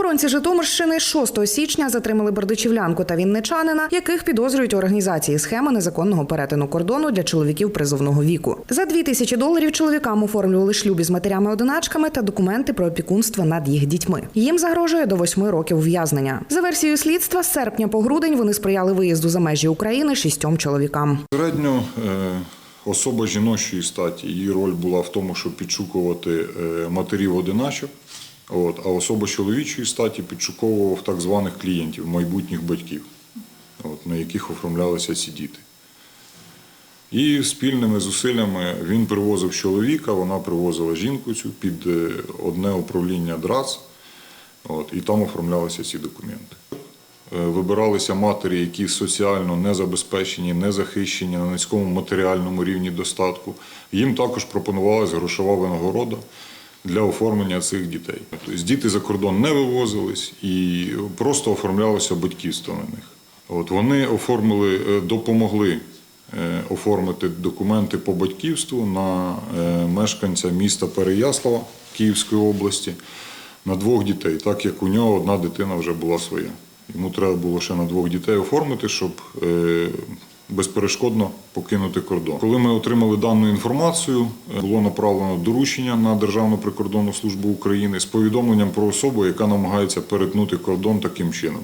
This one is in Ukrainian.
Правоохоронці Житомирщини 6 січня затримали бердичівлянку та вінничанина, яких підозрюють у організації схеми незаконного перетину кордону для чоловіків призовного віку. За 2 тисячі доларів чоловікам оформлювали шлюб із матерями-одиначками та документи про опікунство над їх дітьми. Їм загрожує до 8 років ув'язнення. За версією слідства, з серпня по грудень вони сприяли виїзду за межі України шістьом чоловікам. Середньо е, особа жіночої статі, її роль була в тому, щоб підшукувати е, матерів одиначок, от, а особа чоловічої статі підшуковував так званих клієнтів, майбутніх батьків, от, на яких оформлялися ці діти. І спільними зусиллями він привозив чоловіка, вона привозила жінку цю під е, одне управління ДРАЦ, от, і там оформлялися ці документи. Е, Вибиралися матері, які соціально не забезпечені, не захищені на низькому матеріальному рівні достатку. Їм також пропонувалася грошова винагорода для оформлення цих дітей. Тобто діти за кордон не вивозились і просто оформлялося батьківство на них. От вони оформили, е, допомогли е, оформити документи по батьківству на е, мешканця міста Переяслава Київської області на двох дітей, так як у нього одна дитина вже була своя. Йому треба було ще на двох дітей оформити, щоб безперешкодно покинути кордон. Коли ми отримали дану інформацію, е, було направлено доручення на Державну прикордонну службу України з повідомленням про особу, яка намагається перетнути кордон таким чином.